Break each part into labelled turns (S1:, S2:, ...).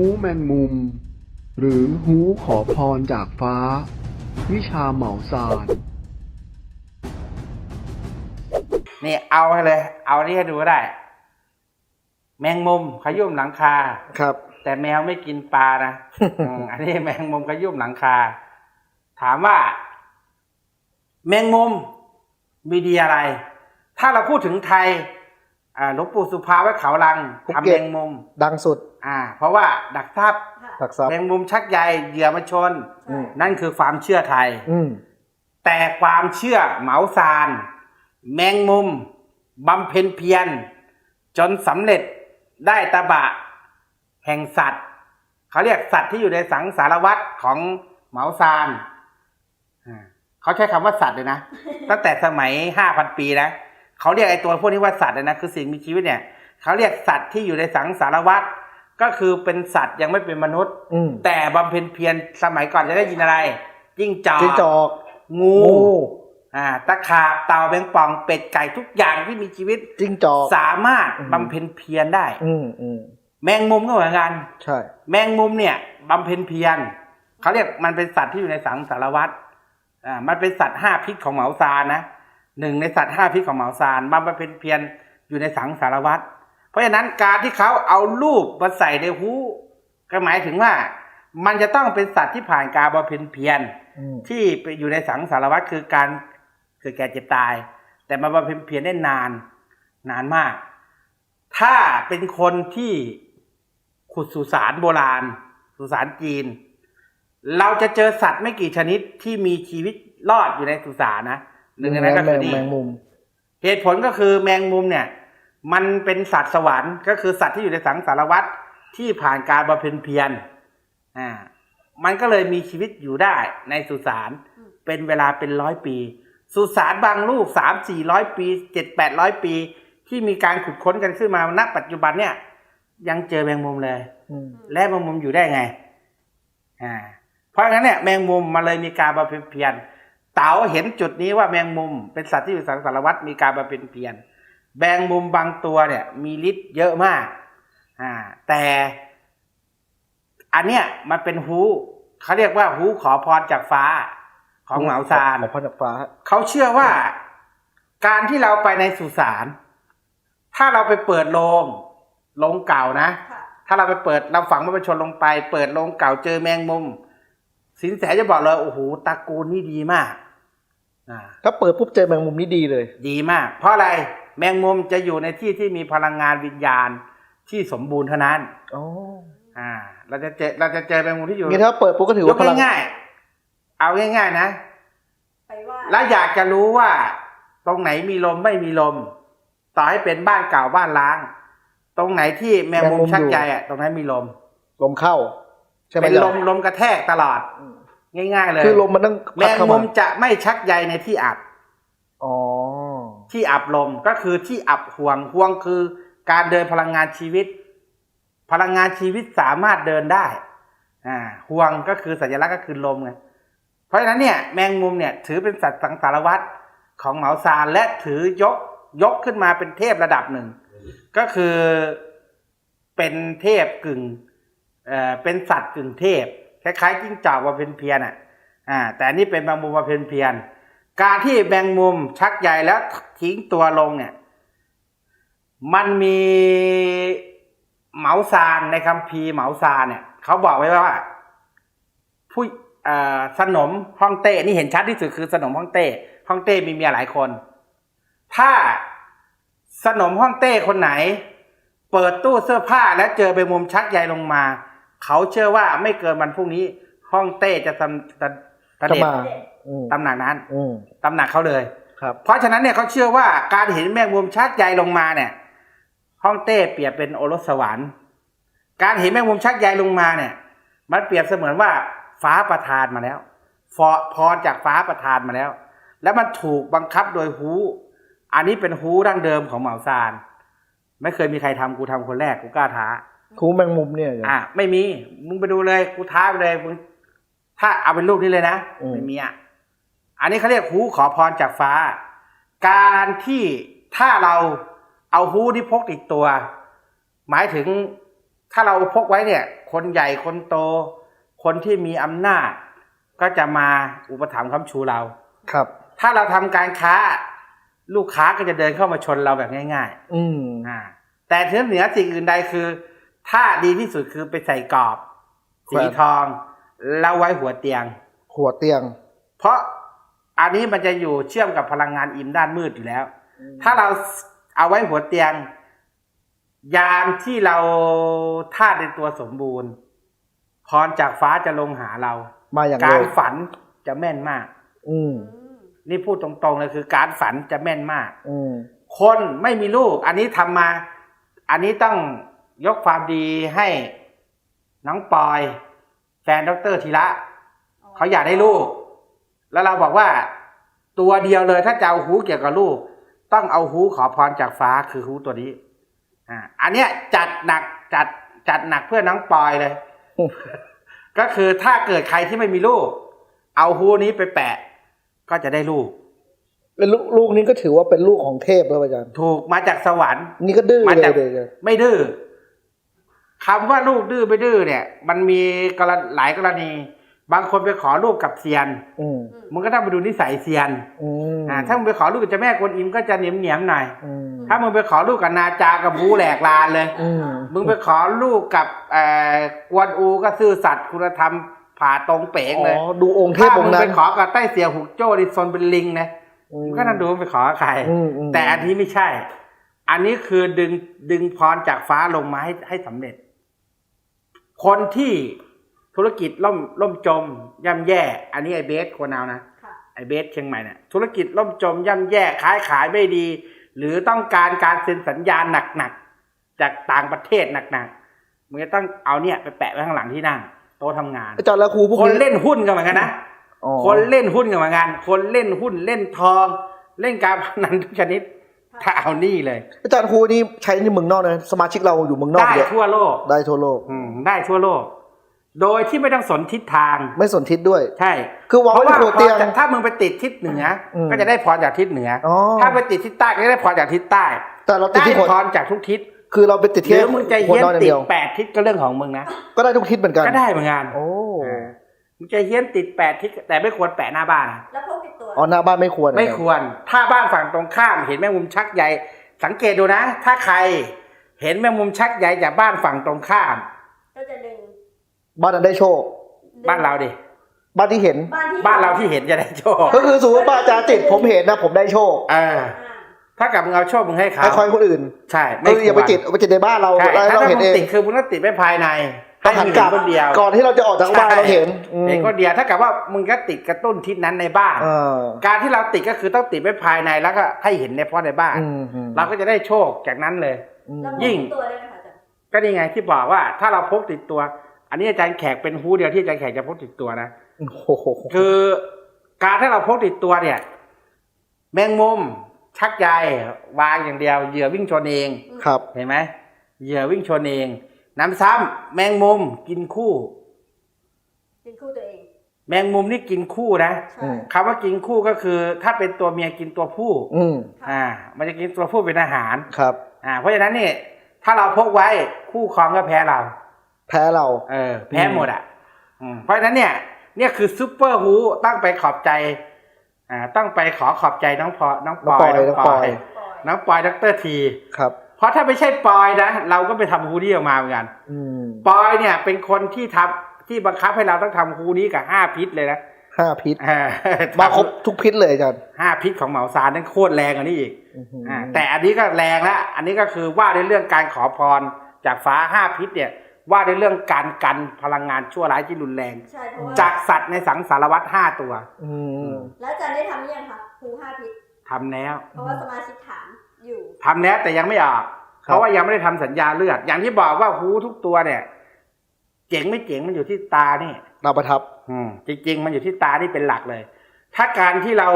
S1: หูแมงมุม หรือหูขอพรจากฟ้า วิชาเหมาซาน
S2: นี่เอาให้เลย เอานี่ให้ดูก็ได้ แมงมุมขยุ่มหลังคา
S3: ครับ
S2: แต่แมวไม่กินปลานะ อืมอันนี้แมงมุมขยุ่มหลังคา ถามว่า แมงมุมมีดีอะไร ถ้าเราพูดถึงไทยอ่าหลวงปู่สุภาไว้เขาลัง
S3: ภู
S2: ทำ
S3: เก็
S2: แม
S3: ต
S2: งมุม
S3: ดังสุด
S2: อ่า เพราะว่าดักทรัพย์
S3: ผักซับ
S2: แมงมุมชักใยเหยื่อมาชน
S3: อืม
S2: นั่นคือความเชื่อไทย
S3: อืม
S2: แต่ความเชื่อเหมาซาน แมงมุมบำเพ็ญเพียรจนสำเร็จได้ตบะ แห่งสัตว์ เขาเรียกสัตว์ที่อยู่ในสังสารวัตรของเหมาซานอ่าเขาใช้คำว่าสัตว์เลยนะ ตั้งแต่สมัยห้าพันปีนะเขาเรียกไอ้ตัวพวกนี้ว่าสัตว์เลยนะคือสิ่งมีชีวิตเนี่ย เขาเรียกสัตว์ที่อยู่ในสังสารวัตร ก็คือเป็นสัตว์ยังไม่เป็นมนุษย์
S3: อืม
S2: แต่บำเพ็ญเพียรสมัยก่อนจะได้ยินอะไรจิ้งจอก
S3: จิ้งจอก
S2: งู
S3: งู
S2: อ่าตะขาบเต่าแมงป่องเป็ดไก่ทุกอย่างที่มีชีวิต
S3: จิ้งจอก
S2: สามารถ
S3: อืม
S2: บำเพ็ญเพียรได้
S3: อืมอืม
S2: แมงมุมก็เหมือนกัน
S3: ใช่
S2: แมงมุมเนี่ยบำเพ็ญเพียรเขาเรียกมันเป็นสัตว์ที่อยู่ในสังสารวัตรอ่ามันเป็นสัตว์ห้าพิษของเหมาซานนะหนึ่งในสัตว์ห้าพิษของเหมาซานมันบำเพ็ญเพียรอยู่ในสังสารวัตร เพราะฉะนั้นการที่เขาเอารูปมาใส่ในหูก็หมายถึงว่า มันจะต้องเป็นสัตว์ที่ผ่านการบำเพ็ญเพียร
S3: อืม
S2: ที่ไปอยู่ในสังสารวัตรคือการเกิดแก่เจ็บตาย แต่มาบำเพ็ญเพียรได้นานนานมาก ถ้าเป็นคนที่ขุดสุสานโบราณ สุสานจีน เราจะเจอสัตว์ไม่กี่ชนิดที่มีชีวิตรอดอยู่ในสุสานนะหนึ่งในนั้นก็
S3: แม
S2: คืองนี่
S3: แมงมุม
S2: เหตุผลก็คือแมงมุมเนี่ย มันเป็นสัตว์สวรรค์ ก็คือสัตว์ที่อยู่ในสังสารวัตรที่ผ่านการบำเพ็ญเพียรอ่ามันก็เลยมีชีวิตอยู่ได้ในสุสานเป็นเวลาเป็นร้อยปี สุสานบางลูกสามสี่ร้อยปีเจ็ดแปดร้อยปี ที่มีการขุดค้นกันขึ้นมาณปัจจุบันเนี่ย ยังเจอแมงมุมเลย
S3: อืม
S2: และแมงมุมอยู่ได้ไงอ่าเพราะงั้นเนี่ยแมงมุมมาเลยมีการบำเพ็ญเพียรเต๋าเห็นจุดนี้ว่าแมงมุมเป็นสัตว์ที่อยู่สังสารวัตรมีการบำเพ็ญเพียร แมงมุมบางตัวเนี่ยมีฤทธิ์เยอะมากอ่าแต่อันเนี้ยมันเป็นฮูเขาเรียกว่าฮูขอพรจากฟ้า ของเหมาซาน
S3: ขอพรจากฟ้า
S2: เขาเชื่อว่า การที่เราไปในสุสานถ้าเราไปเปิดโรงโรงเก่านะ ถ้าเราไปเปิดเราฝังพระประชนลงไป เปิดโรงเก่าเจอแมงมุม สินแสจะบอกเลยโอ้โหตระกูลนี่ดีมากอ่า
S3: ถ้าเปิดปุ๊บเจอแมงมุมนี่ดีเลย
S2: ดีมาก เพราะอะไร แมงมุมจะอยู่ในที่ที่มีพลังงานวิญญาณที่สมบูรณ์เท่านั้น
S3: อ๋อ
S2: อ่า เราจะเจอเราจะเจอแมงมุมที่อยู่
S3: งี้ถ้าเปิดปุ๊บก็ถือย
S2: ก
S3: ว่าพลัง
S2: ง่ายๆเอาง่ายๆนะ
S4: ไปว่า
S2: แล้วอยากจะรู้ว่า ตรงไหนมีลมไม่มีลม ต่อให้เป็นบ้านเก่าบ้านล้าง ตรงไหนที่แมงมุมชักใยอะตรงนั้นมีลม
S3: ลมเข้า ใช่ไหม
S2: เป็นลม
S3: อาจารย์
S2: ลมกระแทกตลอด ง่าย ๆ เลย
S3: คือลมมันต้อง
S2: แม
S3: พัด
S2: ง
S3: เข้า
S2: มุ
S3: มาม
S2: จะไม่ชักใยในที่อับ
S3: อ๋อ
S2: ที่อับลมก็คือที่อับห่วงห่วงคือการเดินพลังงานชีวิต พลังงานชีวิตสามารถเดินได้อ่าห่วงก็คือสัญลักษณ์ก็คือลมไงเพราะฉะนั้นเนี่ยแมงมุมเนี่ยถือเป็นสัตว์สังสารวัตรของเหมาซานและถือยกยกขึ้นมาเป็นเทพระดับหนึ่ง ก็คือเป็นเทพกึ่งเอ่อเป็นสัตว์กึ่งเทพคล้ายๆจิ้งจอกมาเป็นเพียนอะอ่าแต่นี่เป็นแมงมุมมาเป็นเพียน การที่แมงมุมชักใยแล้ว ทิ้งตัวลงเนี่ย มันมีเหมาซานในคัมภีร์เหมาซานเนี่ยเขาบอกไว้ว่า ผู้เอ่อสนมฮ่องเต้นี่เห็นชัดที่สุดคือสนมฮ่องเต้ฮ่องเต้มีเมียหลายคน ถ้าสนมฮ่องเต้คนไหน เปิดตู้เสื้อผ้าแล้วเจอไปมุมชักใยลงมา เขาเชื่อว่าไม่เกินวันพรุ่งนี้ฮ่องเต้จะทำจะ
S3: จะ
S2: เด็ด
S3: มา
S4: เด็ด
S3: อืม
S2: ตำหนักนั้น
S3: อืม
S2: ตำหนักเขาเลย
S3: ครับ
S2: เพราะฉะนั้นเนี่ยเขาเชื่อว่าการเห็นแมงมุมชักใยลงมาเนี่ยห้องเต้เปรียบเป็นโอรสสวรรค์ การเห็นแมงมุมชักใยลงมาเนี่ย มันเปรียบเสมือนว่าฟ้าประทานมาแล้วฟอพรจากฟ้าประทานมาแล้ว แล้วมันถูกบังคับโดยฮูอันนี้เป็นฮูดั้งเดิมของเหมาซาน ไม่เคยมีใครทำกูทำคนแรกกูกล้าท้า
S3: ครูแมงมุมเนี่ยอาจารย์
S2: อะไม่มี มึงไปดูเลยกูท้าไปเลยมึงถ้าเอาเป็นรูปนี้เลยนะ
S3: อืม
S2: ไม่มีอะ อันนี้เขาเรียกฮูขอพรจากฟ้า การที่ถ้าเราเอาฮูที่พกติดตัว หมายถึงถ้าเราพกไว้เนี่ย คนใหญ่คนโต คนที่มีอำนาจ ก็จะมาอุปถัมภ์ค้ำชูเรา
S3: ครับ
S2: ถ้าเราทำการค้า ลูกค้าก็จะเดินเข้ามาชนเราแบบง่าย ๆ
S3: อืม
S2: อ่า แต่ถึงเหนือสิ่งอื่นใดคือ ถ้าดีที่สุดคือไปใส่กรอบ
S3: แข
S2: สี
S3: วน
S2: ทองแล้วไว้หัวเตียง
S3: หัวเตียง
S2: เพราะ อันนี้มันจะอยู่เชื่อมกับพลังงานอิมด้านมืดอยู่แล้ว ถ้าเราเอาไว้หัวเตียง ยามที่เราธาตุในตัวสมบูรณ์พรจากฟ้าจะลงหาเรา
S3: มาอย่าง
S2: กา
S3: เร็
S2: ร
S3: ว
S2: ฝันจะแม่นมาก
S3: อืม
S2: นี่พูดตรงๆเลยคือ การฝันจะแม่นมาก
S3: อืม
S2: คนไม่มีลูก อันนี้ทำมา อันนี้ต้องยกความดีให้น้องปอย แฟนดรธีระเขาอยากได้ลูก แล้วเราบอกว่าตัวเดียวเลยถ้าจะเอาหูเกี่ยวกับลูก ต้องเอาหูขอพรจากฟ้าคือหูตัวนี้อ่าอันเนี้ยจัดหนักจัดจัดหนักเพื่อน้องปอยเลย
S3: อืม
S2: ก็คือถ้าเกิดใครที่ไม่มีลูก เอาหูนี้ไปแปะ ก็จะได้ลูก
S3: เป็นลูกลูกนี้ก็ถือว่าเป็นลูกของเทพแล้วอาจารย์
S2: ถูกมาจากสวรรค์
S3: นี่ก็ดื้อ
S2: มา
S3: เล
S2: จาก
S3: ยเลยเลย
S2: ไม่ดื้อคำว่าลูกดื้อไม่ดื้อเนี่ย มันมีกรณหลายกรณี บางคนไปขอลูกกับเซียน
S3: อืม
S2: มึงก็ต้องไปดูนิสัยเซียน
S3: อืม
S2: อ่าถ้ามึงไปขอลูกกับเจ้าแม่กวนอิมก็จะเหนียมเหนียมๆหน่อย
S3: อืม
S2: ถ้ามึงไปขอลูกกับนาจากับบูแหลกลานเลย
S3: อืม
S2: มึงไปขอลูกกับเอ่อกวนอูก็ซื่อสัตย์คุณธรรมผ่าตรงเป๋งเลย
S3: อ๋อดูองค์เท
S2: ถ้า
S3: พอ
S2: มึ
S3: ง
S2: ง
S3: ค์นั้
S2: ไป
S3: น
S2: ขอกับใต้เสียหุกโจ้ดิซนเป็นลิงนะ
S3: อืม
S2: มึงก็ต้องดูว่าไปขอกับใคร
S3: อืมอืม
S2: แต่อันนี้ไม่ใช่ อันนี้คือดึงดึงพรจากฟ้าลงมาให้ให้สำเร็จ คนที่ ธุรกิจล่มล่มจม ย่ำแย่ อันนี้ไอเบสคนเอานะ
S4: ค่ะ
S2: ไอเบสเชียงใหม่เนี่ยธุรกิจล่มจม ย่ำแย่ขายขายไม่ดี หรือต้องการการเซ็นสัญญาหนักๆจากต่างประเทศหนักๆมึงจะต้องเอาเนี่ยไปแปะไว้ข้างหลังที่นั่งโต๊ะทำงาน
S3: อาจารย์แล้วครูพวก
S2: คน
S3: นี้
S2: เล่นหุ้นกันเหมือนกันนะ
S3: อ๋อ
S2: คนเล่นหุ้นกันเหมือนกันคนเล่นหุ้นเล่นทอง เล่นการพนันทุกชนิดถ้าเอานี่เลย
S3: อาจารย์ครูนี่ใช้ในเมืองนอกนะสมาชิกเราอยู่เมืองนอก
S2: ได้
S3: เยอะ
S2: ทั่วโลก
S3: ได้ทั่วโลก
S2: อืมได้ทั่วโลก โดยที่ไม่ต้องสนทิศทาง
S3: ไม่สนทิศด้วย
S2: ใช่
S3: คือวาง
S2: เพ
S3: ไว้
S2: ราะ
S3: ใน
S2: ว่า
S3: หัวเตียง
S2: พอจะถ้ามึงไปติดทิศเหนืออ
S3: ม
S2: ก็จะได้พรจากทิศเหนืออ
S3: อ๋อ
S2: ถ้าไปติดทิศใต้ก็จะได้พรจากทิศใต้
S3: แต่เราติด
S2: ได้
S3: ที่หัว
S2: พรจากทุกทิศ
S3: คือเราไปติด
S2: ห
S3: ที่
S2: รือมึงจะ
S3: หัว
S2: เฮี้ยน
S3: นอนอย่าง
S2: ติด
S3: เดียว
S2: แปดทิศก็เรื่องของมึงนะ
S3: ก็ได้ทุกทิศเหมือนกัน
S2: ก็ได้เหมือนกัน
S3: โอ้
S2: อ่ามึงจะเฮี้ยนติดแปดทิศแต่ไม่ควรแปะหน้าบ้านนะ
S4: แล้วพกติดตัว
S3: อ๋อหน้าบ้านไม่ควร
S2: ไม่ควร ถ้าบ้านฝั่งตรงข้ามเห็นแมงมุมชักใยสังเกตดูนะ ถ้าใคร เห็นแมงมุมชักใยจากบ้านฝั่งตรงข้าม
S4: ก็จะดึง
S3: บ้านนั้นได้โชค
S4: ดึง
S2: บ้านเราดิ
S3: บ้านที่เห็น
S4: บ้านที่
S2: บ้านเราที่เห็นจะได้โชค
S3: ก็คือสมมติว่าอาจารย์ติดผมเห็นนะผมได้โชค
S2: เออ
S4: อ่า
S2: ถ้ากับมึงเอาโชคมึงให้เขา
S3: ให้คอยคนอื่น
S2: ใช่
S3: ก็อย่าไปติดเอาไปติดในบ้านเรา
S2: ใช่
S3: แล้ว
S2: ถ้า
S3: เรา
S2: ถ้า
S3: เห็น
S2: มึ
S3: เองง
S2: ติดคือมึงต้องติดไว้ภายใน
S3: ต้องหัน
S2: ให้
S3: กลับ
S2: มึงเห็คนเดียว
S3: ก่อนที่เราจะออกจากบ้าน
S2: ใช่
S3: เราเห็นอืม
S2: เห็นคนเดียวถ้ากับว่ามึงก็ติดกระตุ้นทิศนั้นในบ้าน
S3: เออ
S2: การที่เราติดก็คือต้องติดไว้ภายในแล้วก็ให้เห็นในเพราะในบ้าน
S3: อืมอืม
S2: เราก็จะได้โชคจากนั้นเลย
S3: อืม
S4: แล้วพก
S2: ยิ่ง
S4: ติดตัวได้ไหมคะอาจารย์
S2: ก็นี่ไงที่บอกว่าถ้าเราพกติดตัว อันนี้อาจารย์แขกเป็นฮู้เดียวที่อาจารย์แขกจะพกติดตัวนะ
S3: โอ้โห
S2: คือการที่เราพกติดตัวเนี่ย แมงมุม ชักใยวางอย่างเดียวเหยื่อวิ่งชนเอง
S3: ครับ
S2: เห็นไหมเหยื่อวิ่งชนเองน้ำซ้ำแมงมุมกินคู่
S4: เป็นคู่ตัวเอง
S2: แมงมุมนี่กินคู่นะ
S4: ใช่
S3: อืม
S2: คำว่ากินคู่ก็คือ ถ้าเป็นตัวเมียกินตัวผู้
S3: อืม
S2: อ่า มันจะกินตัวผู้เป็นอาหาร
S3: ครับ
S2: อ่า เพราะฉะนั้นเนี่ยถ้าเราพกไว้คู่ครองก็แพ้เรา
S3: แพ้เรา
S2: เออแพ้หมดอะอืมเพราะฉะนั้นเนี่ย เนี่ยคือซูเปอร์ฮูตั้งไปขอบใจ อ่า ต้องไปขอขอบใจน้องพอน้องปอย
S3: น้องปอย
S2: น้องปอยดรที
S3: ครับ
S2: เพราะถ้าไม่ใช่ปอยนะ เราก็ไปทำฮูดี้ออกมาเหมือนกัน
S3: อืม
S2: ปอยเนี่ย เป็นคนที่ทำที่บังคับให้เราต้องทำฮูนี้กับห้าพิษเลยนะ
S3: ห้าพิษ
S2: อ่า
S3: มาครบทุกพิษเลยอาจารย์
S2: ห้าพิษของเหมาซานนั่นโคตรแรงกว่านี้อีก
S3: อื้อหือ
S2: อ่าแต่อันนี้ก็แรงแล้วอันนี้ก็คือว่าในเรื่องการขอพรจากฟ้าห้าพิษเนี่ย ว่าในเรื่องการกันพลังงานชั่วร้ายที่รุนแรง
S4: ใช่เพราะว่า
S2: จากสัตว์ในสังสารวัฏห้าตัว
S3: อืม
S4: แล้วอาจารย์ได้ทำหรือยังคะครูห้าพิษ
S2: ทำแล้ว
S4: เพราะว่าสมาชิกถามอยู่
S2: ทำแล้วแต่ยังไม่ออก เพราะว่ายังไม่ได้ทำสัญญาเลือด อย่างที่บอกว่าหูทุกตัวเนี่ย เจ๋งไม่เจ๋งมันอยู่ที่ตานี่
S3: ตาประทับ
S2: อืมจริงๆ มันอยู่ที่ตานี่เป็นหลักเลย ถ้าการที่เรา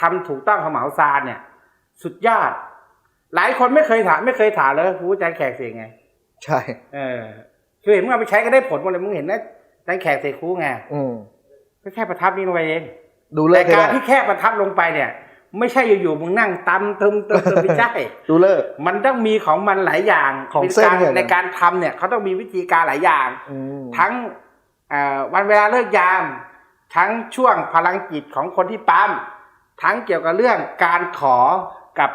S2: ทำถูกต้องของเหมาซานเนี่ย สุดยอด หลายคนไม่เคยถามไม่เคยถามเลยหูใจแขกเสียงไง
S3: ใช่
S2: เออ คือเห็นมึงเอาไปใช้ก็ได้ผลหมดเลยมึงเห็นนะใจแขกเสียคูไง
S3: อืม
S2: ก็แค่ประทับนี่ลงไปเอง
S3: ดูเลิ
S2: แต่
S3: กให้
S2: การ
S3: ได้
S2: ที่แค่ประทับลงไปเนี่ย ไม่ใช่อยู่ๆมึงนั่งตำตึมตึมตึมไม่ใช่
S3: ดูเลิก
S2: มันต้องมีของมันหลายอย่าง
S3: ของ
S2: ป็
S3: เส้น
S2: การ
S3: เนี่ยนะ
S2: ในการทำเนี่ยเขาต้องมีวิธีการหลายอย่าง
S3: อืม
S2: ทั้งเอ่อวันเวลาเลิกยาม ทั้งช่วงพลังจิตของคนที่ปั๊มทั้งเกี่ยวกับเรื่องการขอกับ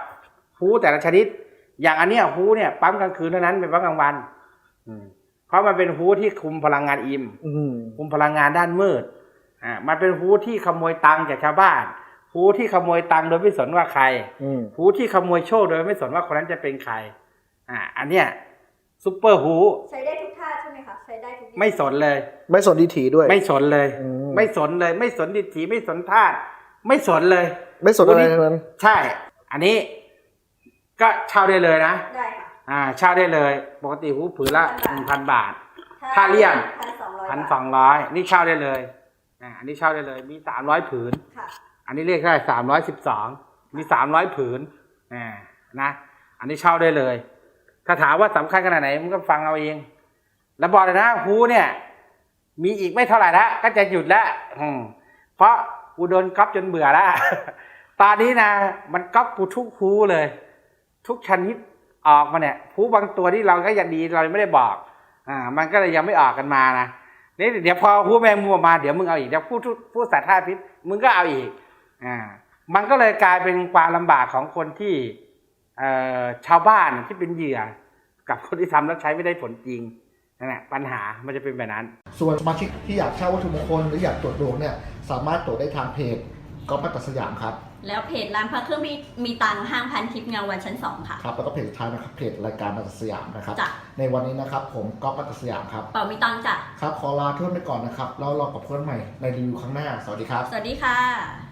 S2: ฮูแต่ละชนิด อย่างอันเนี้ยฮูเนี่ยปั๊มกลางคืนเท่านั้นเป็นปั๊มกลางวันอืม เพราะมันเป็นฮูที่คุมพลังงานอิม
S3: อืม
S2: คุมพลังงานด้านมืดอ่ามันเป็นฮูที่ขโมยตังค์จากชาวบ้านฮูที่ขโมยตังค์โดยไม่สนว่าใคร
S3: อืม
S2: ฮูที่ขโมยโชคโดยไม่สนว่าคนนั้นจะเป็นใคร อ่า อันเนี้ยซุปเปอร์ฮู
S4: ใช้ได้ทุกท่าใช่ไหมคะใช้ได้ทุก
S2: ไม่สนเลย
S3: ไม่สนดีถีด้วย
S2: ไม่สนเลย
S3: อืม
S2: ไม่สนเลย ไม่สนดิถีไม่สนธาตุไม่สนเลย
S3: ไม่สนอะไรทั้งนั้น
S2: ใช่ อันนี้ ก็เช่าได้เลยนะ
S4: ได้ค่ะ
S2: อ่าเช่าได้เลย ปกติฮูผืนละหนึ่งพันบาท
S4: ถ้า
S2: ถ้าเลี่ยม
S4: พันสองร้อย
S2: พันสองร้อยนี่เช่าได้เลยอ่าอันนี้เช่าได้เลย มีสามร้อยผืน
S4: ค่ะ
S2: อันนี้เรียกได้สามร้อยสิบสองมีสามร้อยผืนอ่านะ อันนี้เช่าได้เลย ถ้าถามว่าสำคัญขนาดไหนมึงก็ฟังเอาเอง แล้วบอกเลยนะฮูเนี่ย มีอีกไม่เท่าไหร่ละก็จะหยุดแล้วอืมเพราะกูโดนก๊อปจนเบื่อแล้วตอนนี้นะ มันก๊อปกูทุกฮูเลย ทุกชนิด ออกมาเนี่ยฮูบางตัวที่เราก็ยังดีเราไม่ได้บอกอ่ามันก็เลยยังไม่ออกกันมานะนี่เดี๋ยวพอฮูแมงมุมมาเดี๋ยวมึงเอาอีกเดี๋ยวพูดพูดสัตว์ท่าพิษมึงก็เอาอีกอ่ามันก็เลยกลายเป็นความลำบากของคนที่เอ่อชาวบ้านที่เป็นเหยื่อ กับคนที่ทำแล้วใช้ไม่ได้ผลจริงนั่นแหละปัญหามันจะเป็นแบบนั้น
S5: ส่วนสมาชิกที่อยากเช่าวัตถุมงคลหรืออยากตรวจดวงเนี่ยสามารถตรวจได้ทางเพจ ก๊อฟมัตตสยามครับ
S6: แล้วเพจร้านพระเครื่องมีมีตังค์ห้างพันทิพย์เงาวันชั้นสองค่ะ
S5: ครับแล้วก็เพจสุดท้ายนะครับเพจรายการมัตตสยามนะครับ
S6: จ้ะ
S5: ในวันนี้นะครับผมก๊อฟมัตตสยามครับ
S6: เป่ามีตังค์จ้ะ
S5: ครับขอลาเพื่อนไปก่อนนะครับแล้วรอกับเพื่อนใหม่ในรีวิวครั้งหน้า สวัสดีครับ
S6: สวัสดีค่ะ